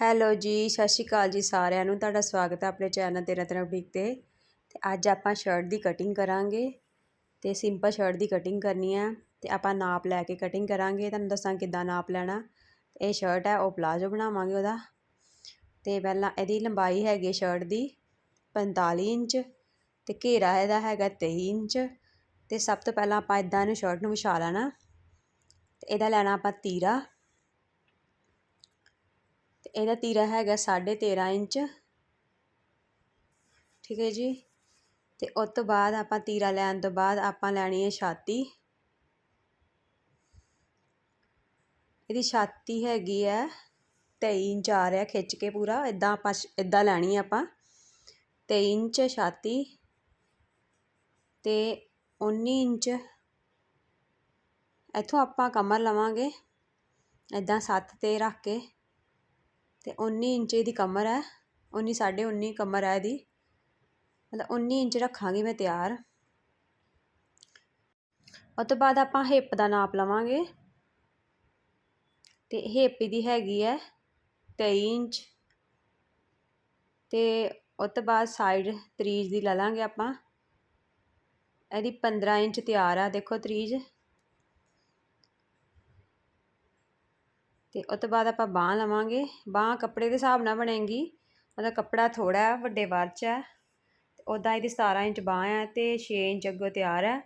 Hello ਜੀ, ਸਤਿ ਸ਼੍ਰੀ ਅਕਾਲ ਜੀ ਸਾਰਿਆਂ ਨੂੰ। ਤੁਹਾਡਾ ਸਵਾਗਤ ਹੈ ਆਪਣੇ ਚੈਨਲ ਤੇਰਾ ਤੇਰਾ ਬੁਟੀਕ ਤੇ। ਤੇ ਅੱਜ ਆਪਾਂ ਸ਼ਰਟ ਦੀ ਕਟਿੰਗ ਕਰਾਂਗੇ। ਤੇ ਸਿੰਪਲ ਸ਼ਰਟ ਦੀ ਕਟਿੰਗ ਕਰਨੀ ਹੈ। ਤੇ ਆਪਾਂ ਨਾਪ ਲੈ ਕੇ ਕਟਿੰਗ ਕਰਾਂਗੇ। ਤੁਹਾਨੂੰ ਦੱਸਾਂ ਕਿੱਦਾਂ ਨਾਪ ਲੈਣਾ। ਇਹ ਸ਼ਰਟ ਹੈ, ਉਹ ਪਲਾਜ਼ੋ ਬਣਾਵਾਂਗੇ ਉਹਦਾ। ਤੇ ਪਹਿਲਾਂ ਇਹਦੀ ਲੰਬਾਈ ਹੈਗੀ ਸ਼ਰਟ ਦੀ 45 ਇੰਚ। ਤੇ ਘੇਰਾ ਇਹਦਾ ਹੈਗਾ 23 ਇੰਚ। ਤੇ ਸਭ ਤੋਂ ਪਹਿਲਾਂ ਆਪਾਂ ਇਦਾਂ ਇਹਨੂੰ ਸ਼ਰਟ ਨੂੰ ਵਿਛਾ ਲੈਣਾ। ਤੇ ਇਹਦਾ ਲੈਣਾ ਆਪਾਂ ਤੀਰਾ। ਇਹਦਾ ਤੀਰਾ ਹੈਗਾ 13.5 ਇੰਚ। ਠੀਕ ਹੈ ਜੀ? ਤੇ ਉਸ ਤੋਂ ਬਾਅਦ ਆਪਾਂ ਤੀਰਾ ਲੈਣ ਤੋਂ ਬਾਅਦ ਆਪਾਂ ਲੈਣੀ ਹੈ ਛਾਤੀ। ਇਹਦੀ ਛਾਤੀ ਹੈਗੀ ਹੈ 23 ਇੰਚ ਆ ਰਿਹਾ ਖਿੱਚ ਕੇ ਪੂਰਾ। ਇਦਾਂ ਆਪਾਂ ਇਦਾਂ ਲੈਣੀ ਹੈ ਆਪਾਂ। 23 ਇੰਚ ਛਾਤੀ ਤੇ 19 ਇੰਚ। ਇੱਥੋਂ ਆਪਾਂ ਕਮਰ ਲਵਾਂਗੇ। ਇਦਾਂ 7 ਤੇ ਰੱਖ ਕੇ। ਤੇ 19 ਇੰਚ ਦੀ ਕਮਰ ਹੈ 19 19.5 ਕਮਰ ਹੈ ਇਹਦੀ। ਮਤਲਬ 19 ਇੰਚ ਰੱਖਾਂਗੀ ਮੈਂ ਤਿਆਰ। ਉਸ ਤੋਂ ਬਾਅਦ ਆਪਾਂ ਹਿੱਪ ਦਾ ਨਾਪ ਲਵਾਂਗੇ। ਤੇ ਹਿੱਪ ਦੀ ਹੈਗੀ ਹੈ 23 ਇੰਚ। ਤੇ ਉਸ ਤੋਂ ਬਾਅਦ ਸਾਈਡ ਤਰੀਜ ਦੀ ਲੈ ਲਾਂਗੇ ਆਪਾਂ। ਇਹਦੀ 15 ਇੰਚ ਤਿਆਰ ਆ, ਦੇਖੋ ਤਰੀਜ। ਤੇ ਉਸ ਤੋਂ ਬਾਅਦ ਆਪਾਂ ਬਾਂਹ ਲਵਾਂਗੇ। ਬਾਂਹ ਕੱਪੜੇ ਦੇ ਹਿਸਾਬ ਨਾਲ ਬਣੇਗੀ। ਉਹਦਾ ਕੱਪੜਾ ਥੋੜਾ ਹੈ, ਵੱਡੇ ਵਾਰ ਚ ਹੈ। ਤੇ ਉਦਾਂ ਇਹਦੀ 17 ਇੰਚ ਬਾਂਹ ਹੈ ਤੇ 6 ਇੰਚ ਅੱਗੋਂ ਤਿਆਰ ਹੈ।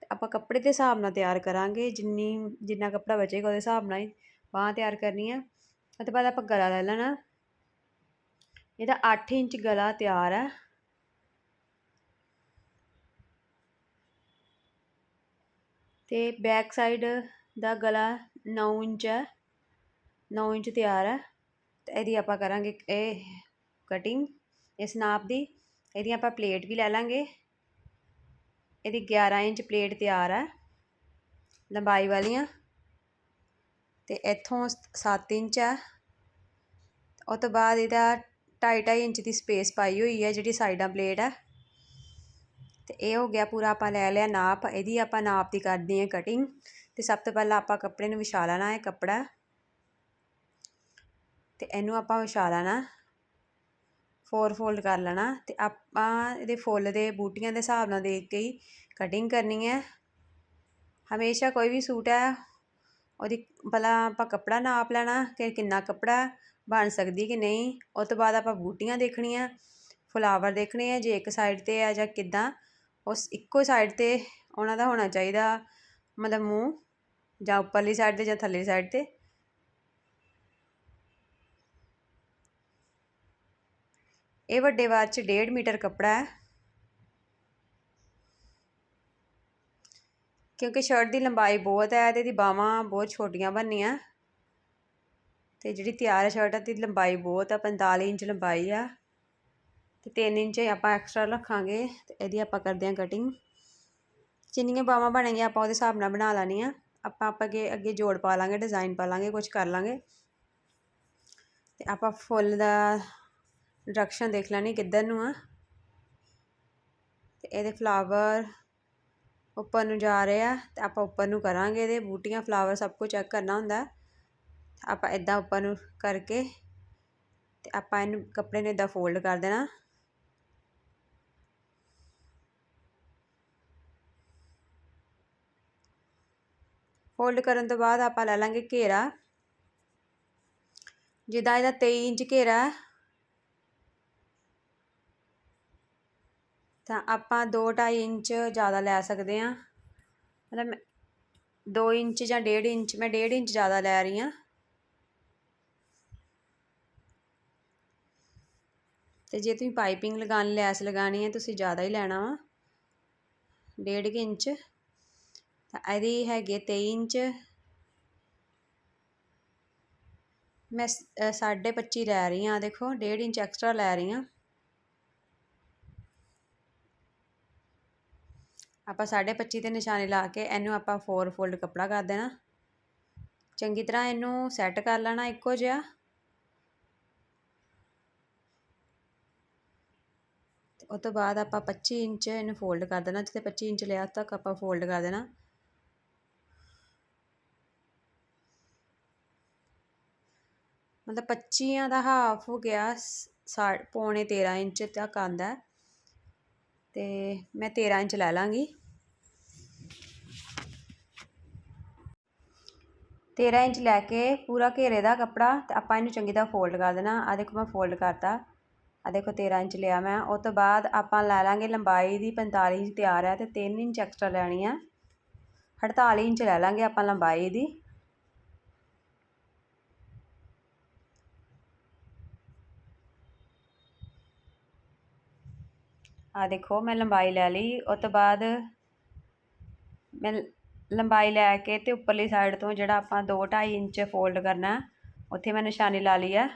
ਤੇ ਆਪਾਂ ਕੱਪੜੇ ਦੇ ਹਿਸਾਬ ਨਾਲ ਤਿਆਰ ਕਰਾਂਗੇ। ਜਿੰਨੀ, ਜਿੰਨਾ ਕੱਪੜਾ ਬਚੇਗਾ ਉਹਦੇ ਹਿਸਾਬ ਨਾਲ ਹੀ ਬਾਹ ਤਿਆਰ ਕਰਨੀ ਹੈ। ਉਸ ਤੋਂ ਬਾਅਦ ਆਪਾਂ ਗਲਾ ਲੈ ਲੈਣਾ। ਇਹਦਾ 8 ਇੰਚ ਗਲਾ ਤਿਆਰ ਹੈ। ਤੇ ਬੈਕ ਸਾਈਡ ਦਾ ਗਲਾ 9 ਇੰਚ ਹੈ। ਨੌ ਇੰਚ ਤਿਆਰ ਹੈ ਤੇ ਇਹਦੀ ਆਪਾਂ ਕਰਾਂਗੇ ਇਹ ਕਟਿੰਗ ਇਸ ਨਾਪ ਦੀ, ਇਹਦੀ ਆਪਾਂ ਪਲੇਟ ਵੀ ਲੈ ਲਾਂਗੇ। ਇਹਦੀ 11 ਇੰਚ ਪਲੇਟ ਤਿਆਰ ਹੈ, ਲੰਬਾਈ ਵਾਲੀਆਂ। ਤੇ ਇੱਥੋਂ 7 ਇੰਚ ਹੈ। ਉਸ ਤੋਂ ਬਾਅਦ ਇਹਦਾ 2.5 ਇੰਚ ਦੀ ਸਪੇਸ ਪਾਈ ਹੋਈ ਹੈ ਜਿਹੜੀ ਸਾਈਡਾਂ ਪਲੇਟ ਹੈ। ਤੇ ਇਹ ਹੋ ਗਿਆ ਪੂਰਾ ਆਪਾਂ ਲੈ ਲਿਆ ਨਾਪ, ਇਹਦੀ ਆਪਾਂ ਨਾਪ ਦੀ ਕਰਦੇ ਹਾਂ ਕਟਿੰਗ ਤੇ ਸਭ ਤੋਂ ਪਹਿਲਾਂ ਆਪਾਂ ਕੱਪੜੇ ਨੂੰ ਵਿਛਾ ਲੈਣਾ ਹੈ ਕੱਪੜਾ। ਅਤੇ ਇਹਨੂੰ ਆਪਾਂ ਵਿਛਾ ਲੈਣਾ ਫੋਰ ਫੋਲਡ ਕਰ ਲੈਣਾ ਅਤੇ ਆਪਾਂ ਇਹਦੇ ਫੁੱਲ ਦੇ ਬੂਟੀਆਂ ਦੇ ਹਿਸਾਬ ਨਾਲ ਦੇਖ ਕੇ ਹੀ ਕਟਿੰਗ ਕਰਨੀ ਹੈ। ਹਮੇਸ਼ਾ ਕੋਈ ਵੀ ਸੂਟ ਹੈ, ਉਹਦੀ ਪਹਿਲਾਂ ਆਪਾਂ ਕੱਪੜਾ ਨਾਪ ਲੈਣਾ ਕਿ ਕਿੰਨਾ ਕੱਪੜਾ ਬਣ ਸਕਦੀ ਕਿ ਨਹੀਂ ਉਸ ਤੋਂ ਬਾਅਦ ਆਪਾਂ ਬੂਟੀਆਂ ਦੇਖਣੀਆਂ ਫਲਾਵਰ ਦੇਖਣੇ ਆ, ਜੇ ਇੱਕ ਸਾਈਡ ਤੇ ਆ ਜਾਂ ਕਿੱਦਾਂ, ਉਸ ਇੱਕੋ ਸਾਈਡ ਤੇ ਉਹਨਾਂ ਦਾ ਹੋਣਾ ਚਾਹੀਦਾ ਮਤਲਬ ਮੂੰਹ ਜਾਂ ਉੱਪਰਲੀ ਸਾਈਡ ਤੇ ਜਾਂ ਥੱਲੇ ਸਾਈਡ ਤੇ। ਇਹ ਵੱਡੇ ਵਾਰ ਚ 1.5 ਮੀਟਰ ਕੱਪੜਾ ਹੈ। ਕਿਉਂਕਿ ਸ਼ਰਟ ਦੀ ਲੰਬਾਈ ਬਹੁਤ ਹੈ ਤੇ ਇਹਦੀ ਬਾਹਾਂ ਬਹੁਤ ਛੋਟੀਆਂ ਬਣਨੀਆਂ। ਤੇ ਜਿਹੜੀ ਤਿਆਰ ਹੈ ਸ਼ਰਟ ਦੀ ਲੰਬਾਈ ਬਹੁਤ ਆ 45 ਇੰਚ ਲੰਬਾਈ ਆ। ਤੇ 3 ਇੰਚ ਆਪਾਂ ਐਕਸਟਰਾ ਰੱਖਾਂਗੇ ਤੇ ਇਹਦੀ ਆਪਾਂ ਕਰਦੇ ਹਾਂ ਕਟਿੰਗ ਜਿੰਨੀਆਂ ਬਾਹਾਂ ਬਣੇਗੀਆਂ ਆਪਾਂ ਉਹਦੇ ਹਿਸਾਬ ਨਾਲ ਬਣਾ ਲੈਣੀ ਆ ਆਪਾਂ ਆਪਾਂ ਅੱਗੇ ਅੱਗੇ ਜੋੜ ਪਾ ਲਾਂਗੇ ਡਿਜ਼ਾਈਨ ਪਾ ਲਾਂਗੇ ਕੁਝ ਕਰ ਲਾਂਗੇ। ਤੇ ਆਪਾਂ ਫੁੱਲ ਦਾ ਡਾਇਰੈਕਸ਼ਨ ਦੇਖ ਲੈਣੀ ਕਿੱਧਰ ਨੂੰ ਆ। ਤੇ ਇਹਦੇ ਫਲਾਵਰ ਉੱਪਰ ਨੂੰ ਜਾ ਰਹੇ ਆ, ਤੇ ਆਪਾਂ ਉੱਪਰ ਨੂੰ ਕਰਾਂਗੇ ਇਹਦੇ। ਬੂਟੀਆਂ ਫਲਾਵਰ ਸਭ ਕੁਝ ਚੈੱਕ ਕਰਨਾ ਹੁੰਦਾ। ਆਪਾਂ ਇਦਾਂ ਉੱਪਰ ਨੂੰ ਕਰਕੇ ਤੇ ਆਪਾਂ ਇਹਨੂੰ ਕੱਪੜੇ ਨੂੰ ਇਦਾਂ ਫੋਲਡ ਕਰ ਦੇਣਾ। ਫੋਲਡ ਕਰਨ ਤੋਂ ਬਾਅਦ ਆਪਾਂ ਲੈ ਲਾਂਗੇ ਘੇਰਾ। ਜਿੱਦਾਂ ਇਹਦਾ 23 ਇੰਚ ਘੇਰਾ ਤਾਂ ਆਪਾਂ 2.5 ਇੰਚ ਜ਼ਿਆਦਾ ਲੈ ਸਕਦੇ ਹਾਂ। ਮਤਲਬ 2 ਇੰਚ ਜਾਂ 1.5 ਇੰਚ, ਮੈਂ 1.5 ਇੰਚ ਜ਼ਿਆਦਾ ਲੈ ਰਹੀ ਹਾਂ। ਤੇ ਜੇ ਤੁਸੀਂ ਪਾਈਪਿੰਗ ਲਗਾਣੀ ਲੈਸ ਲਗਾਣੀ ਹੈ, ਤੁਸੀਂ ਜ਼ਿਆਦਾ ਹੀ ਲੈਣਾ ਵਾ। 1.5 ਇੰਚ। ਤਾਂ ਇਹਦੀ ਹੈਗੀ 23 ਇੰਚ। ਮੈਂ 25 ਲੈ ਰਹੀ ਹਾਂ ਦੇਖੋ 1.5 ਇੰਚ ਐਕਸਟਰਾ ਲੈ ਰਹੀ ਹਾਂ। ਆਪਾਂ 25 ਤੇ ਨਿਸ਼ਾਨੇ ਲਾ ਕੇ ਇਹਨੂੰ ਆਪਾਂ 4 ਫੋਲਡ ਕੱਪੜਾ ਕਰ ਦੇਣਾ। ਚੰਗੀ ਤਰ੍ਹਾਂ ਇਹਨੂੰ ਸੈੱਟ ਕਰ ਲੈਣਾ ਇੱਕੋ ਜਿਹਾ। ਉਸ ਤੋਂ ਬਾਅਦ ਆਪਾਂ 25 ਇੰਚ ਇਹਨੂੰ ਫੋਲਡ ਕਰ ਦੇਣਾ। ਜਿੱਥੇ 25 ਇੰਚ ਲਿਆ ਤੱਕ ਆਪਾਂ ਫੋਲਡ ਕਰ ਦੇਣਾ। ਮਤਲਬ 25 ਦਾ ਹਾਫ ਹੋ ਗਿਆ, ਸਾ, ਪੌਣੇ 13 ਇੰਚ ਤੱਕ ਆਂਦਾ ਤੇ ਮੈਂ 13 ਇੰਚ ਲੈ ਲਾਂਗੀ। 13 ਇੰਚ ਲੈ ਕੇ ਪੂਰਾ ਘੇਰੇ ਦਾ ਕੱਪੜਾ ਤੇ ਆਪਾਂ ਇਹਨੂੰ ਚੰਗੀ ਤਰ੍ਹਾਂ ਫੋਲਡ ਕਰ ਦੇਣਾ। ਆ ਦੇਖੋ ਮੈਂ ਫੋਲਡ ਕਰਤਾ। ਆ ਦੇਖੋ 13 ਇੰਚ ਲਿਆ ਮੈਂ। ਉਸ ਤੋਂ ਬਾਅਦ ਆਪਾਂ ਲੈ ਲਾਂਗੇ ਲੰਬਾਈ ਦੀ 45 ਇੰਚ ਤਿਆਰ ਹੈ ਤੇ 3 ਇੰਚ ਐਕਸਟਰਾ ਲੈਣੀ ਆ। 48 ਇੰਚ ਲੈ ਲਾਂਗੇ ਆਪਾਂ ਲੰਬਾਈ ਦੀ। ਆ ਦੇਖੋ, ਮੈਂ ਲੰਬਾਈ ਲੈ ਲਈ ਉਸ ਤੋਂ ਬਾਅਦ ਮੈਂ ਲੰਬਾਈ ਲੈ ਕੇ ਤੇ ਉੱਪਰਲੀ ਸਾਈਡ ਤੋਂ ਜਿਹੜਾ ਆਪਾਂ 2 2.5 ਇੰਚ ਫੋਲਡ ਕਰਨਾ, ਉੱਥੇ ਮੈਂ ਨਿਸ਼ਾਨੀ ਲਾ ਲਈ ਆ।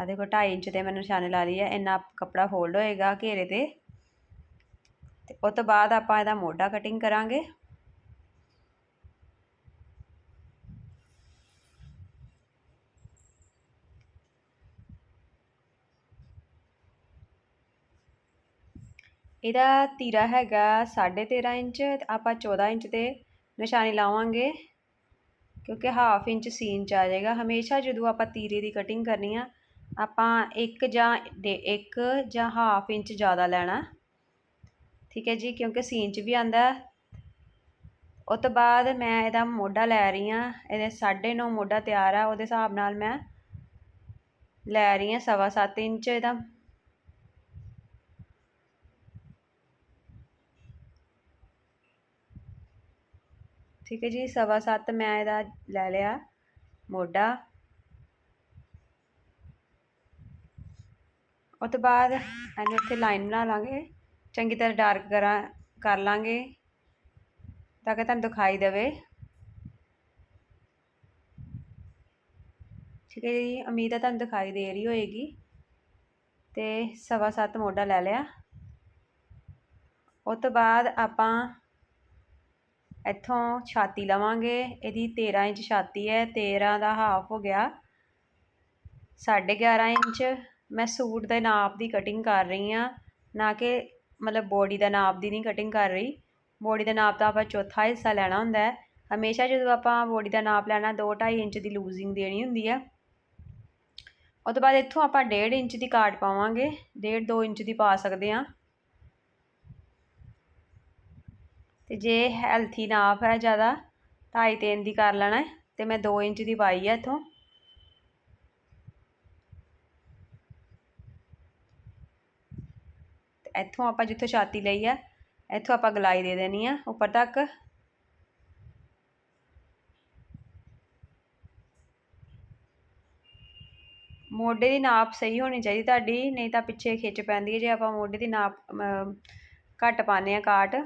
ਆ ਦੇਖੋ 2.5 ਇੰਚ ਤੇ ਮੈਂ ਨਿਸ਼ਾਨੀ ਲਾ ਲਈ ਹੈ ਇੰਨਾ ਕੱਪੜਾ ਫੋਲਡ ਹੋਏਗਾ ਘੇਰੇ ਤੇ। ਤੇ ਉਸ ਤੋਂ ਬਾਅਦ ਆਪਾਂ ਇਹਦਾ ਮੋਢਾ ਕਟਿੰਗ ਕਰਾਂਗੇ। ਇਹਦਾ ਤੀਰਾ ਹੈਗਾ 13.5 ਇੰਚ ਆਪਾਂ 14 ਇੰਚ ਤੇ ਨਿਸ਼ਾਨੀ ਲਾਵਾਂਗੇ, ਕਿਉਂਕਿ ਹਾਫ ਇੰਚ ਸੀਨ ਚ ਆ ਜਾਏਗਾ। ਹਮੇਸ਼ਾ ਜਦੋਂ ਆਪਾਂ ਤੀਰੇ ਦੀ ਕਟਿੰਗ ਕਰਨੀ ਆ, ਆਪਾਂ ਇੱਕ ਜਾਂ ਇੱਕ ਜਾਂ ਹਾਫ ਇੰਚ ਜ਼ਿਆਦਾ ਲੈਣਾ। ਠੀਕ ਹੈ ਜੀ, ਕਿਉਂਕਿ ਸੀਨ ਚ ਵੀ ਆਂਦਾ ਉਸ ਤੋਂ ਬਾਅਦ ਮੈਂ ਇਹਦਾ ਮੋਢਾ ਲੈ ਰਹੀ ਆ ਇਹਦੇ 9.5 ਮੋਢਾ ਤਿਆਰ ਆ, ਉਹਦੇ ਹਿਸਾਬ ਨਾਲ ਮੈਂ ਲੈ ਰਹੀ ਆ 7.5 ਇੰਚ ਇਹਦਾ ਠੀਕ ਹੈ ਜੀ, ਸਵਾ ਸੱਤ ਮੈਂ ਇਹਦਾ ਲੈ ਲਿਆ ਮੋਢਾ। ਉਸ ਤੋਂ ਬਾਅਦ ਇਹਨੂੰ ਇੱਥੇ ਲਾਈਨ ਬਣਾ ਲਾਂਗੇ। ਚੰਗੀ ਤਰ੍ਹਾਂ ਡਾਰਕ ਕਰਾਂ, ਕਰ ਲਾਂਗੇ ਤਾਂ ਕਿ ਤੁਹਾਨੂੰ ਦਿਖਾਈ ਦੇਵੇ। ਠੀਕ ਹੈ ਜੀ, ਉਮੀਦ ਹੈ ਤੁਹਾਨੂੰ ਦਿਖਾਈ ਦੇ ਰਹੀ ਹੋਏਗੀ। ਤੇ ਸਵਾ ਸੱਤ ਮੋਢਾ ਲੈ ਲਿਆ। ਉਸ ਤੋਂ ਬਾਅਦ ਆਪਾਂ ਇੱਥੋਂ ਛਾਤੀ ਲਵਾਂਗੇ, ਇਹਦੀ 13 ਇੰਚ ਛਾਤੀ ਹੈ 13 ਦਾ ਹਾਫ ਹੋ ਗਿਆ। 11.5 ਇੰਚ, ਮੈਂ ਸੂਟ ਦੇ ਨਾਪ ਦੀ ਕਟਿੰਗ ਕਰ ਰਹੀ ਹਾਂ। ਨਾ ਕਿ ਮਤਲਬ ਬੋਡੀ ਦਾ ਨਾਪ ਦੀ ਨਹੀਂ ਕਟਿੰਗ ਕਰ ਰਹੀ। ਬੋਡੀ ਦਾ ਨਾਪ ਤਾਂ ਆਪਾਂ ਚੌਥਾ ਹਿੱਸਾ ਲੈਣਾ ਹੁੰਦਾ ਹੈ। ਹਮੇਸ਼ਾ ਜਦੋਂ ਆਪਾਂ ਬੋਡੀ ਦਾ ਨਾਪ ਲੈਣਾ 2.5 ਇੰਚ ਦੀ ਲੂਜ਼ਿੰਗ ਦੇਣੀ ਹੁੰਦੀ ਹੈ। ਉਸ ਤੋਂ ਬਾਅਦ ਇੱਥੋਂ ਆਪਾਂ 1.5 ਇੰਚ ਦੀ ਕਾਟ ਪਾਵਾਂਗੇ। 1.5 2 ਇੰਚ ਦੀ ਪਾ ਸਕਦੇ ਹਾਂ। ਤੇ ਜੇ ਹੈਲਥੀ ਨਾਪ ਹੈ ਜ਼ਿਆਦਾ 2.5 3 ਦੀ ਕਰ ਲੈਣਾ ਤੇ ਮੈਂ 2 ਇੰਚ ਦੀ ਪਾਈ ਹੈ ਇੱਥੋਂ। ਇੱਥੋਂ ਆਪਾਂ ਜਿੱਥੋਂ ਛਾਤੀ ਲਈ ਆ, ਇੱਥੋਂ ਆਪਾਂ ਗਲਾਈ ਦੇ ਦੇਣੀ ਆ ਉੱਪਰ ਤੱਕ। ਮੋਢੇ ਦੀ ਨਾਪ ਸਹੀ ਹੋਣੀ ਚਾਹੀਦੀ ਤੁਹਾਡੀ, ਨਹੀਂ ਤਾਂ ਪਿੱਛੇ ਖਿੱਚ ਪੈਂਦੀ ਹੈ ਜੇ ਆਪਾਂ ਮੋਢੇ ਦੀ ਨਾਪ ਘੱਟ ਪਾਉਂਦੇ ਆ ਕਾਟ।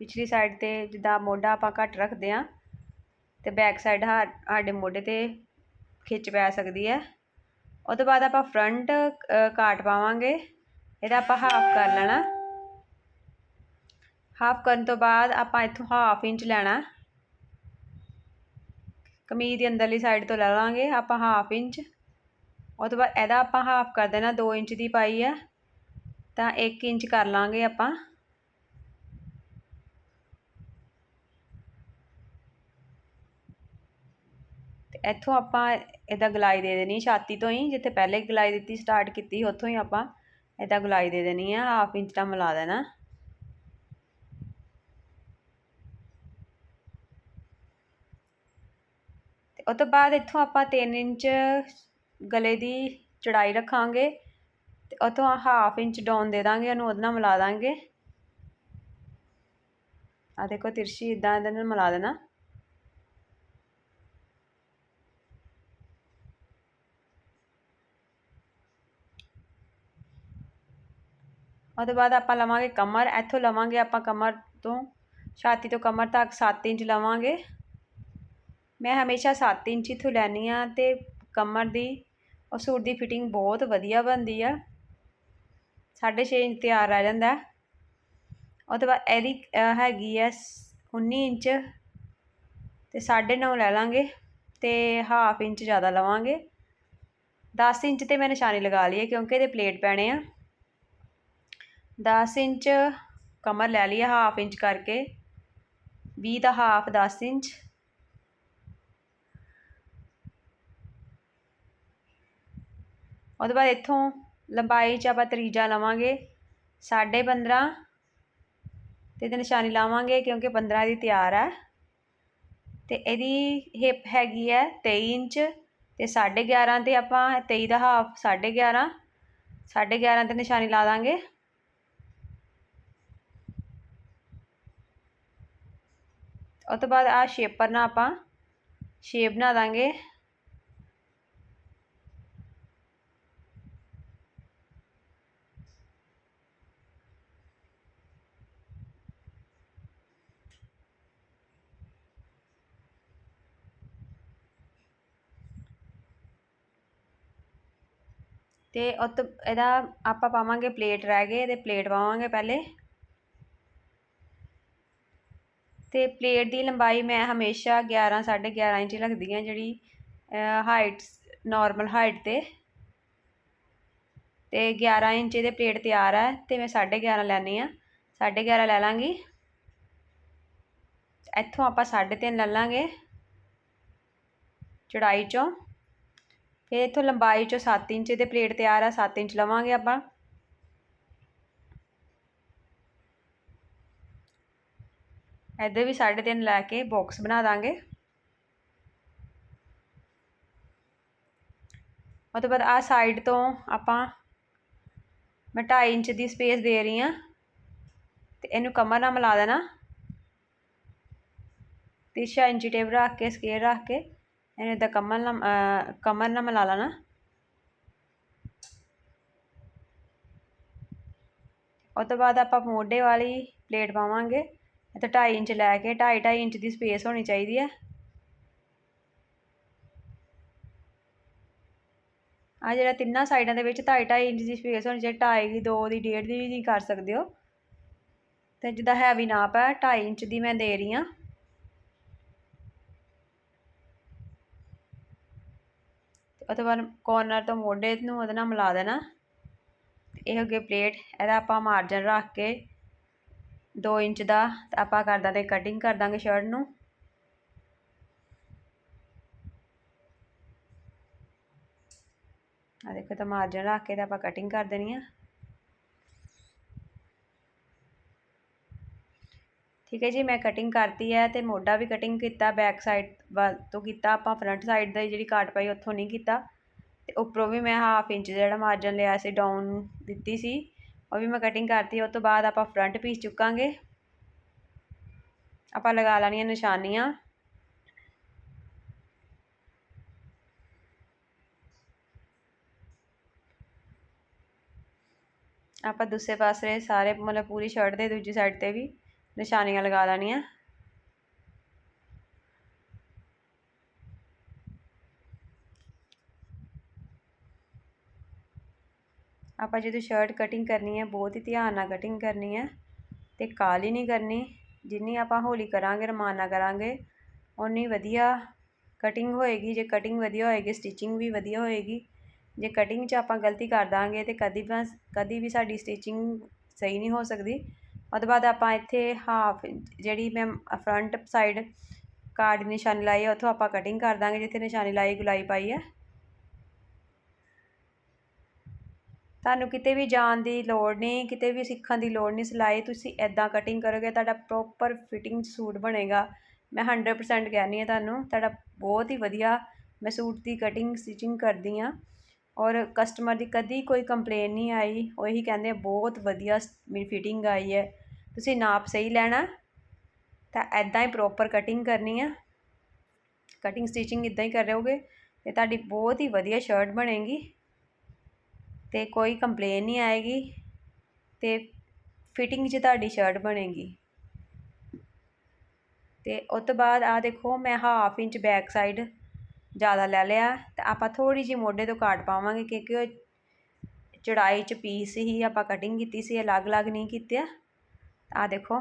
ਪਿਛਲੀ ਸਾਈਡ ਤੇ ਜਿੱਦਾਂ ਮੋਢਾ ਆਪਾਂ ਘੱਟ ਰੱਖਦੇ ਆ ਤੇ ਬੈਕ ਸਾਈਡ ਸਾਡੇ ਮੋਢੇ ਤੇ ਖਿੱਚ ਪੈ ਸਕਦੀ ਹੈ। ਉਹ ਤੋਂ ਬਾਅਦ ਆਪਾਂ ਫਰੰਟ ਕਾਟ ਪਾਵਾਂਗੇ। ਇਹਦਾ ਆਪਾਂ ਹਾਫ ਕਰ ਲੈਣਾ। ਹਾਫ ਕਰਨ ਤੋਂ ਬਾਅਦ ਆਪਾਂ ਇੱਥੋਂ ਹਾਫ ਇੰਚ ਲੈਣਾ। ਕਮੀਜ਼ ਦੀ ਅੰਦਰਲੀ ਸਾਈਡ ਤੋਂ ਲੈ ਲਾਂਗੇ ਆਪਾਂ ਹਾਫ ਇੰਚ ਉਹ ਤੋਂ ਬਾਅਦ ਇਹਦਾ ਆਪਾਂ ਹਾਫ ਕਰ ਦੇਣਾ 2 ਇੰਚ ਦੀ ਪਾਈ ਆ। ਤਾਂ 1 ਇੰਚ ਕਰ ਲਾਂਗੇ ਆਪਾਂ। ਇੱਥੋਂ ਆਪਾਂ ਇਹਦਾ ਗਲਾਈ ਦੇ ਦੇਣੀ ਛਾਤੀ ਤੋਂ ਹੀ, ਜਿੱਥੇ ਪਹਿਲੇ ਗਲਾਈ ਦਿੱਤੀ ਸਟਾਰਟ ਕੀਤੀ, ਉੱਥੋਂ ਹੀ ਆਪਾਂ ਇਹਦਾ ਗਲਾਈ ਦੇ ਦੇਣੀ ਆ ਹਾਫ ਇੰਚ ਦਾ ਮਿਲਾ ਦੇਣਾ। ਤੇ ਉਸ ਤੋਂ ਬਾਅਦ ਇੱਥੋਂ ਆਪਾਂ 3 ਇੰਚ ਗਲੇ ਦੀ ਚੜਾਈ ਰੱਖਾਂਗੇ, ਤੇ ਉਥੋਂ ਹਾਫ ਇੰਚ ਡਾਊਨ ਦੇ ਦਾਂਗੇ, ਉਹਨੂੰ ਉਹਦੇ ਨਾਲ ਮਿਲਾ ਦਾਂਗੇ। ਆ ਦੇਖੋ, ਤਿਰਛੀ ਇਦਾਂ ਇਹਦੇ ਨਾਲ ਮਿਲਾ ਦੇਣਾ। ਉਹਦੇ ਬਾਅਦ ਆਪਾਂ ਲਵਾਂਗੇ ਕਮਰ, ਇੱਥੋਂ ਲਵਾਂਗੇ ਆਪਾਂ ਕਮਰ ਤੋਂ, ਛਾਤੀ ਤੋਂ ਕਮਰ ਤੱਕ 7 ਇੰਚ ਲਵਾਂਗੇ। ਮੈਂ ਹਮੇਸ਼ਾ 7 ਇੰਚ ਇਥੋਂ ਲੈਣੀ ਆ ਤੇ ਕਮਰ ਦੀ, ਉਹ ਸੂਟ ਦੀ ਫਿਟਿੰਗ ਬਹੁਤ ਵਧੀਆ ਬਣਦੀ ਆ। 6.5 ਇੰਚ ਤਿਆਰ ਆ ਜਾਂਦਾ। ਉਹ ਤੋਂ ਬਾਅਦ ਇਹਦੀ ਹੈਗੀ ਐ 19 ਇੰਚ ਤੇ 9.5 ਲੈ ਲਾਂਗੇ ਤੇ ਹਾਫ ਇੰਚ ਜ਼ਿਆਦਾ ਲਵਾਂਗੇ। 10 ਇੰਚ ਤੇ ਮੈਂ ਨਿਸ਼ਾਨੀ ਲਗਾ ਲਈ ਹੈ ਕਿਉਂਕਿ ਇਹਦੇ ਪਲੇਟ ਪੈਣੇ ਆ। ਦਸ ਇੰਚ ਕਮਰ ਲੈ ਲਈ ਹਾਫ ਇੰਚ ਕਰਕੇ। 20 ਦਾ ਹਾਫ ਦਸ ਇੰਚ। ਉਹਦੇ ਬਾਅਦ ਇੱਥੋਂ ਲੰਬਾਈ 'ਚ ਆਪਾਂ ਤਰੀਜਾ ਲਵਾਂਗੇ 15.5 ਤੇ ਤੇ ਨਿਸ਼ਾਨੀ ਲਾਵਾਂਗੇ ਕਿਉਂਕਿ 15 ਦੀ ਤਿਆਰ ਹੈ ਤੇ ਇਹਦੀ ਹਿਪ ਹੈਗੀ ਹੈ ਤੇਈ ਇੰਚ ਤੇ 11.5 ਤੇ ਆਪਾਂ ਤੇਈ ਦਾ ਹਾਫ 11.5 11.5 ਤੇ ਨਿਸ਼ਾਨੀ ਲਾ ਦਾਂਗੇ। ਉਸ ਤੋਂ ਬਾਅਦ ਆ ਸ਼ੇਪਰ ਨਾਲ ਆਪਾਂ ਸ਼ੇਪ ਬਣਾ ਦਾਂਗੇ। ਤੇ ਉਤ ਇਹਦਾ ਆਪਾਂ ਪਾਵਾਂਗੇ ਪਲੇਟ ਰਹਿ ਗਏ ਤੇ ਪਲੇਟ ਪਾਵਾਂਗੇ ਪਹਿਲੇ। ਅਤੇ ਪਲੇਟ ਦੀ ਲੰਬਾਈ ਮੈਂ ਹਮੇਸ਼ਾ 11 11.5 ਇੰਚ ਰੱਖਦੀ ਹਾਂ ਜਿਹੜੀ ਹਾਈਟ ਨੋਰਮਲ ਹਾਈਟ ਤੇ। ਅਤੇ ਗਿਆਰਾਂ ਇੰਚ ਦੇ ਪਲੇਟ ਤਿਆਰ ਹੈ ਅਤੇ ਮੈਂ 11.5 ਲੈਣੀ ਆ 11.5 ਲੈ ਲਾਂਗੀ। ਇੱਥੋਂ ਆਪਾਂ 3.5 ਲੈ ਲਾਂਗੇ ਚੜਾਈ ਚੋਂ। ਫਿਰ ਇੱਥੋਂ ਲੰਬਾਈ ਚੋਂ 7 ਇੰਚ ਦੇ ਪਲੇਟ ਤਿਆਰ ਆ 7 ਇੰਚ ਲਵਾਂਗੇ ਆਪਾਂ। ਇੱਧਰ ਵੀ 3.5 ਲੈ ਕੇ ਬਾਕਸ ਬਣਾ ਦਾਂਗੇ। ਉਹ ਤੋਂ ਬਾਅਦ ਆ ਸਾਈਡ ਤੋਂ ਆਪਾਂ ਮੈਂ 2.5 ਇੰਚ ਦੀ ਸਪੇਸ ਦੇ ਰਹੀ ਆ ਤੇ ਇਹਨੂੰ ਕਮਰ ਨਾਲ ਮਿਲਾ ਦੇਣਾ। ਤਿਰਛਾ ਇੰਚੀ ਟੇਪ ਰੱਖ ਕੇ ਸਕੇਲ ਰੱਖ ਕੇ ਇਹਨੂੰ ਤਾਂ ਕਮਰ ਨਾਲ ਕਮਰ ਨਾਲ ਮਿਲਾ ਲੈਣਾ। ਉਸ ਤੋਂ ਬਾਅਦ ਆਪਾਂ ਮੋਢੇ ਵਾਲੀ ਪਲੇਟ ਪਾਵਾਂਗੇ। ਤੇ 2.5 ਇੰਚ ਲੈ ਕੇ 2.5 2.5 ਇੰਚ ਦੀ ਸਪੇਸ ਹੋਣੀ ਚਾਹੀਦੀ ਹੈ ਆ ਜਿਹੜਾ ਤਿੰਨਾਂ ਸਾਈਡਾਂ ਦੇ ਵਿੱਚ 2.5 2.5 ਇੰਚ ਦੀ ਸਪੇਸ ਹੋਣੀ ਚਾਹੀਦੀ 2.5 ਦੀ 2 ਦੀ 1.5 ਦੀ ਵੀ ਕਰ ਸਕਦੇ ਹੋ। ਤੇ ਜਿੱਦਾਂ ਹੈਵੀ ਨਾਪ ਹੈ 2.5 ਇੰਚ ਦੀ ਮੈਂ ਦੇ ਰਹੀ ਹਾਂ। ਉਹ ਤੋਂ ਬਾਅਦ ਕੋਰਨਰ ਤੋਂ ਮੋਢੇ ਨੂੰ ਉਹਦੇ ਨਾਲ ਮਿਲਾ ਦੇਣਾ। ਇਹ ਅੱਗੇ ਪਲੇਟ ਇਹਦਾ ਆਪਾਂ ਮਾਰਜਨ ਰੱਖ ਕੇ 2 ਇੰਚ ਦਾ ਆਪਾਂ ਕਰ ਦਾਂਗੇ ਕਟਿੰਗ ਕਰ ਦਾਂਗੇ ਸ਼ਰਟ ਨੂੰ। ਆ ਦੇਖੋ, ਤਾਂ ਮਾਰਜਨ ਰੱਖ ਕੇ ਤਾਂ ਆਪਾਂ ਕਟਿੰਗ ਕਰ ਦੇਣੀ ਆ। ਠੀਕ ਹੈ ਜੀ, ਮੈਂ ਕਟਿੰਗ ਕਰਤੀ ਹੈ ਤੇ ਮੋਢਾ ਵੀ ਕਟਿੰਗ ਕੀਤਾ ਬੈਕ ਸਾਈਡ ਵੱਲ ਤੋਂ ਕੀਤਾ ਆਪਾਂ ਫਰੰਟ ਸਾਈਡ ਦਾ ਜਿਹੜੀ ਕਾਟ ਪਾਈ, ਉੱਥੋਂ ਨਹੀਂ ਕੀਤਾ। ਤੇ ਉੱਪਰੋਂ ਵੀ ਮੈਂ ਹਾਫ ਇੰਚ ਜਿਹੜਾ ਮਾਰਜਨ ਲਿਆ ਸੀ ਡਾਊਨ ਦਿੱਤੀ ਸੀ। ਉਹ ਵੀ ਮੈਂ ਕਟਿੰਗ ਕਰਤੀ ਉਸ ਤੋਂ ਬਾਅਦ ਆਪਾਂ ਫਰੰਟ ਪੀਸ ਚੁੱਕਾਂਗੇ। ਆਪਾਂ ਲਗਾ ਲੈਣੀਆਂ ਨਿਸ਼ਾਨੀਆਂ। ਆਪਾਂ ਦੂਸਰੇ ਪਾਸੇ ਸਾਰੇ, ਮਤਲਬ ਪੂਰੀ ਸ਼ਰਟ ਦੇ ਦੂਜੀ ਸਾਈਡ ਤੇ ਵੀ ਨਿਸ਼ਾਨੀਆਂ ਲਗਾ ਲੈਣੀਆਂ। ਆਪਾਂ ਜਦੋਂ ਸ਼ਰਟ ਕਟਿੰਗ ਕਰਨੀ ਹੈ, ਬਹੁਤ ਹੀ ਧਿਆਨ ਨਾਲ ਕਟਿੰਗ ਕਰਨੀ ਹੈ ਤੇ ਕਾਲੀ ਨਹੀਂ ਕਰਨੀ, ਜਿੰਨੀ ਆਪਾਂ ਹੌਲੀ ਕਰਾਂਗੇ, ਰਮਾਨਾ ਕਰਾਂਗੇ ਉਨੀ ਵਧੀਆ ਕਟਿੰਗ ਹੋਏਗੀ, ਜੇ ਕਟਿੰਗ ਵਧੀਆ ਹੋਏਗੀ ਸਟਿਚਿੰਗ ਵੀ ਵਧੀਆ ਹੋਏਗੀ, ਜੇ ਕਟਿੰਗ 'ਚ ਆਪਾਂ ਗਲਤੀ ਕਰ ਦਾਂਗੇ ਤਾਂ ਕਦੀ ਵੀ ਕਦੀ ਵੀ ਸਾਡੀ ਸਟਿਚਿੰਗ ਸਹੀ ਨਹੀਂ ਹੋ ਸਕਦੀ, ਉਹਦੇ ਬਾਅਦ ਆਪਾਂ ਇੱਥੇ ਹਾਫ ਜਿਹੜੀ ਮੈਂ ਫਰੰਟ ਸਾਈਡ ਕਾਰਡ ਦੀ ਨਿਸ਼ਾਨੀ ਲਾਈ ਹੈ, ਉੱਥੋਂ ਆਪਾਂ ਕਟਿੰਗ ਕਰ ਦਾਂਗੇ, ਜਿੱਥੇ ਨਿਸ਼ਾਨੀ ਲਾਈ, ਗੁਲਾਈ ਪਾਈ ਹੈ ਤੁਹਾਨੂੰ ਕਿਤੇ ਵੀ ਜਾਣ ਦੀ ਲੋੜ ਨਹੀਂ, ਕਿਤੇ ਵੀ ਸਿੱਖਣ ਦੀ ਲੋੜ ਨਹੀਂ, ਸਿਲਾਈ ਤੁਸੀਂ ਇੱਦਾਂ ਕਟਿੰਗ ਕਰੋਗੇ, ਤੁਹਾਡਾ ਪ੍ਰੋਪਰ ਫਿਟਿੰਗ ਸੂਟ ਬਣੇਗਾ। ਮੈਂ 100% ਕਹਿੰਦੀ ਹਾਂ ਤੁਹਾਨੂੰ, ਤੁਹਾਡਾ ਬਹੁਤ ਹੀ ਵਧੀਆ ਮੈਂ ਸੂਟ ਦੀ ਕਟਿੰਗ ਸਟਿਚਿੰਗ ਕਰਦੀ ਹਾਂ। ਔਰ ਕਸਟਮਰ ਦੀ ਕਦੀ ਕੋਈ ਕੰਪਲੇਨ ਨਹੀਂ ਆਈ, ਉਹ ਇਹੀ ਕਹਿੰਦੇ ਬਹੁਤ ਵਧੀਆ ਮੇਰੀ ਫਿਟਿੰਗ ਆਈ ਹੈ, ਤੁਸੀਂ ਨਾਪ ਸਹੀ ਲੈਣਾ। ਤਾਂ ਐਦਾਂ ਹੀ ਪ੍ਰੋਪਰ ਕਟਿੰਗ ਕਰਨੀ ਆ। ਕਟਿੰਗ ਸਟਿਚਿੰਗ ਇਦਾਂ ਹੀ ਕਰ ਰਹੋਗੇ ਤੇ ਤੁਹਾਡੀ ਬਹੁਤ ਹੀ ਵਧੀਆ ਸ਼ਰਟ ਬਣੇਗੀ। ਅਤੇ ਕੋਈ ਕੰਪਲੇਨ ਨਹੀਂ ਆਏਗੀ ਅਤੇ ਫਿਟਿੰਗ 'ਚ ਤੁਹਾਡੀ ਸ਼ਰਟ ਬਣੇਗੀ। ਅਤੇ ਉਹ ਤੋਂ ਬਾਅਦ ਆਹ ਦੇਖੋ, ਮੈਂ ਹਾਫ ਇੰਚ ਬੈਕ ਸਾਈਡ ਜ਼ਿਆਦਾ ਲੈ ਲਿਆ। ਅਤੇ ਆਪਾਂ ਥੋੜ੍ਹੀ ਜਿਹੀ ਮੋਢੇ ਤੋਂ ਕਾਟ ਪਾਵਾਂਗੇ ਕਿਉਂਕਿ ਉਹ ਚੜਾਈ 'ਚ ਪੀਸ ਹੀ ਆਪਾਂ ਕਟਿੰਗ ਕੀਤੀ ਸੀ, ਅਲੱਗ-ਅਲੱਗ ਨਹੀਂ ਕੀਤੇ ਆਹ ਦੇਖੋ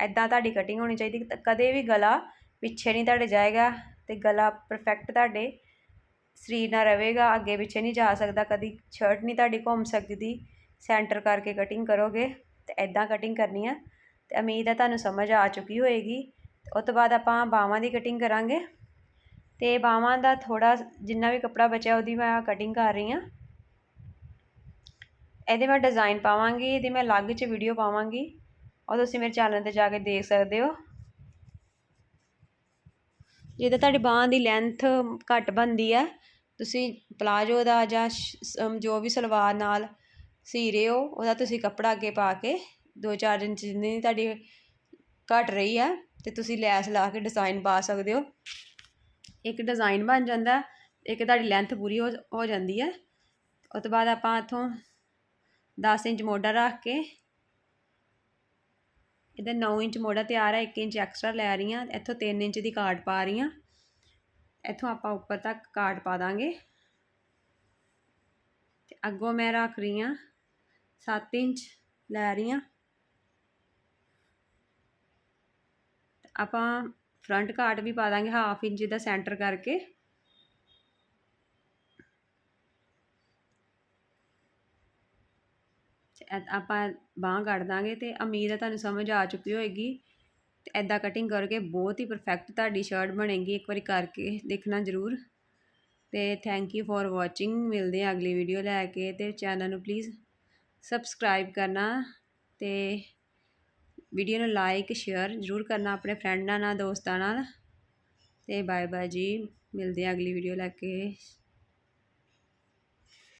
ਇੱਦਾਂ ਤੁਹਾਡੀ ਕਟਿੰਗ ਹੋਣੀ ਚਾਹੀਦੀ। ਕਦੇ ਵੀ ਗਲਾ ਪਿੱਛੇ ਨਹੀਂ ਤੁਹਾਡੇ ਜਾਏਗਾ ਅਤੇ ਗਲਾ ਪਰਫੈਕਟ ਤੁਹਾਡੇ ਸਰੀਰ ਨਾਲ ਰਹੇਗਾ ਅੱਗੇ ਪਿੱਛੇ ਨਹੀਂ ਜਾ ਸਕਦਾ, ਕਦੀ ਸ਼ਰਟ ਨਹੀਂ ਤੁਹਾਡੀ ਘੁੰਮ ਸਕਦੀ ਸੈਂਟਰ ਕਰਕੇ ਕਟਿੰਗ ਕਰੋਗੇ, ਤੇ ਐਦਾਂ ਕਟਿੰਗ ਕਰਨੀ ਆ, ਤੇ ਉਮੀਦ ਹੈ ਤੁਹਾਨੂੰ ਸਮਝ ਆ ਚੁੱਕੀ ਹੋਏਗੀ। ਉਸ ਤੋਂ ਬਾਅਦ ਆਪਾਂ ਬਾਹਾਂ ਦੀ ਕਟਿੰਗ ਕਰਾਂਗੇ, ਤੇ ਬਾਹਾਂ ਦਾ ਥੋੜਾ ਜਿੰਨਾ ਵੀ ਕੱਪੜਾ ਬਚਿਆ ਉਹਦੀ ਮੈਂ ਕਟਿੰਗ ਕਰ ਰਹੀ ਹਾਂ। ਇਹਦੇ ਮੈਂ ਡਿਜ਼ਾਈਨ ਪਾਵਾਂਗੀ, ਇਹਦੀ ਮੈਂ ਅਲੱਗ 'ਚ ਵੀਡੀਓ ਪਾਵਾਂਗੀ, ਉਹ ਤੁਸੀਂ ਮੇਰੇ ਚੈਨਲ ਤੇ ਜਾ ਕੇ ਦੇਖ ਸਕਦੇ ਹੋ। ਜਿੱਦਾਂ ਤੁਹਾਡੀ ਬਾਂਹ ਦੀ ਲੈਂਥ ਘੱਟ ਬਣਦੀ ਹੈ ਤੁਸੀਂ ਪਲਾਜੋ ਦਾ ਜਾਂ ਜੋ ਵੀ ਸਲਵਾਰ ਨਾਲ ਸੀ ਰਹੇ ਹੋ, ਉਹਦਾ ਤੁਸੀਂ ਕੱਪੜਾ ਅੱਗੇ ਪਾ ਕੇ ਦੋ ਚਾਰ ਇੰਚ ਜਿੰਨੀ ਤੁਹਾਡੀ ਘੱਟ ਰਹੀ ਹੈ ਅਤੇ ਤੁਸੀਂ ਲੈਸ ਲਾ ਕੇ ਡਿਜ਼ਾਈਨ ਪਾ ਸਕਦੇ ਹੋ। ਇੱਕ ਡਿਜ਼ਾਈਨ ਬਣ ਜਾਂਦਾ, ਇੱਕ ਤੁਹਾਡੀ ਲੈਂਥ ਪੂਰੀ ਹੋ ਹੋ ਜਾਂਦੀ ਹੈ ਉਸ ਤੋਂ ਬਾਅਦ ਆਪਾਂ ਇੱਥੋਂ 10 ਇੰਚ ਮੋਢਾ ਰੱਖ ਕੇ ਇਹਦਾ 9 ਇੰਚ ਮੋੜਾ ਤਿਆਰ ਹੈ 1 ਇੰਚ ਐਕਸਟਰਾ ਲੈ ਰਹੀ ਹਾਂ ਇੱਥੋਂ 3 ਇੰਚ ਦੀ ਕਾਟ ਪਾ ਰਹੀ ਹਾਂ ਇੱਥੋਂ ਆਪਾਂ ਉੱਪਰ ਤੱਕ ਕਾਟ ਪਾ ਦਾਂਗੇ। ਤੇ ਅੱਗੋਂ ਮੈਂ ਰੱਖ ਰਹੀ ਹਾਂ 7 ਇੰਚ ਲੈ ਰਹੀ ਹਾਂ ਆਪਾਂ ਫਰੰਟ ਕਾਟ ਵੀ ਪਾ ਦਾਂਗੇ ਹਾਫ ਇੰਚ ਦਾ ਸੈਂਟਰ ਕਰਕੇ। ਆਪਾਂ ਬਾਹ ਕੱਢ ਦਾਂਗੇ ਤੇ ਉਮੀਦ ਹੈ ਤੁਹਾਨੂੰ ਸਮਝ ਆ ਚੁੱਕੀ ਹੋਏਗੀ। ਤੇ ਐਦਾਂ ਕਟਿੰਗ ਕਰਕੇ ਬਹੁਤ ਹੀ ਪਰਫੈਕਟ ਤੁਹਾਡੀ ਸ਼ਰਟ ਬਣੇਗੀ, ਇੱਕ ਵਾਰੀ ਕਰਕੇ ਦੇਖਣਾ ਜ਼ਰੂਰ। ਤੇ ਥੈਂਕ ਯੂ ਫॉर ਵਾਚਿੰਗ ਮਿਲਦੇ ਆ ਅਗਲੀ ਵੀਡੀਓ ਲੈ ਕੇ ਤੇ ਚੈਨਲ ਨੂੰ ਪਲੀਜ਼ ਸਬਸਕ੍ਰਾਈਬ ਕਰਨਾ ਤੇ ਵੀਡੀਓ ਨੂੰ ਲਾਈਕ ਸ਼ੇਅਰ ਜ਼ਰੂਰ ਕਰਨਾ ਆਪਣੇ ਫਰੈਂਡਾਂ ਨਾਲ ਦੋਸਤਾਂ ਨਾਲ। ਤੇ ਬਾਏ ਬਾਏ ਜੀ, ਮਿਲਦੇ ਆ ਅਗਲੀ ਵੀਡੀਓ ਲੈ ਕੇ।